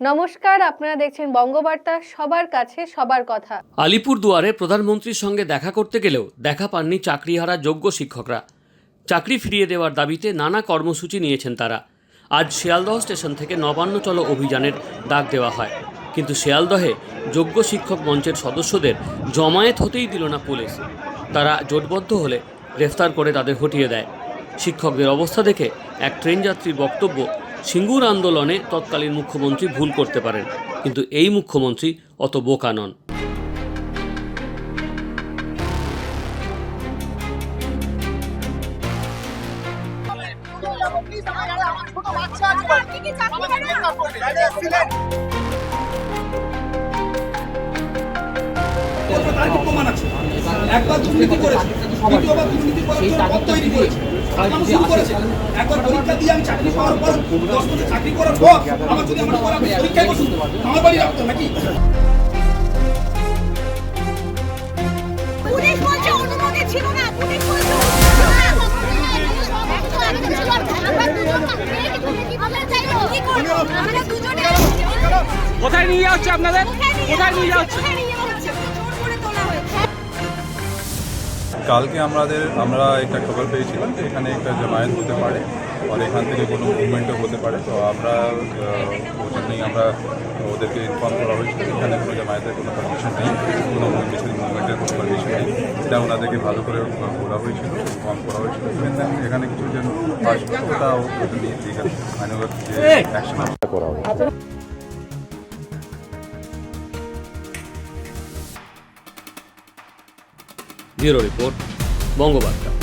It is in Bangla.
নমস্কার, আপনারা দেখছেন বঙ্গবার্তা, সবার কাছে সবার কথা। আলিপুর দুয়ারে প্রধানমন্ত্রীর সঙ্গে দেখা করতে গেলেও দেখা পাননি চাকরিহারা যোগ্য শিক্ষকরা। চাকরি ফিরিয়ে দেওয়ার দাবিতে নানা কর্মসূচি নিয়েছেন তারা। আজ শিয়ালদহ স্টেশন থেকে নবান্ন চলো অভিযানের ডাক দেওয়া হয়। কিন্তু শিয়ালদহে যোগ্য শিক্ষক মঞ্চের সদস্যদের জমায়েত হতেই দিল না পুলিশ। তারা জোটবদ্ধ হলে গ্রেফতার করে তাদের হটিয়ে দেয়। শিক্ষকদের অবস্থা দেখে এক ট্রেন যাত্রীর বক্তব্য সিঙ্গুর আন্দোলনে তৎকালীন মুখ্যমন্ত্রী ভুল করতে পারেন কিন্তু এই মুখ্যমন্ত্রী অত বোকা নন তার কি প্রমাণ আছে? একবার দুর্নীতি করেছে দ্বিতীয়বার দুর্নীতি করার তৈরি করেছে আগাম শুরু করেছে। একবার পরীক্ষা দিয়ে আমি চাকরি পাওয়ার পর দশ বছর চাকরি করার পর আমার যদি আমার পরীক্ষায় বসুন আমার বাড়ি রাখতো নাকি? পুলিশ বলছে অনুমতি ছিল না পুলিশ বলছে কোথায় নিয়ে যাচ্ছে আপনাদের? কোথায় নিয়ে যাচ্ছে? কোথায় কালকে আমাদের আমরা একটা খবর পেয়েছিলাম যে এখানে একটা জামায়াত হতে পারে আর এখান থেকে কোনো মুভমেন্টও হতে পারে। তো আমরা ওই জন্যই আমরা ওদেরকে ইনফর্ম করা হয়েছিল এখানে কোনো জামায়াতের কোনো পারমিশন নেই কোনো কিছু মুভমেন্টের কোনো পারমিশন নেই। এটা ওনাদেরকে ভালো করে বলা হয়েছিল ইনফর্ম করা হয়েছিল। এখানে কিছু যেন আসবে ওটা ওটা নিয়ে ঠিক আছে। আইনগত যে অ্যাকশন ব্যুরো রিপোর্ট বঙ্গবার্তা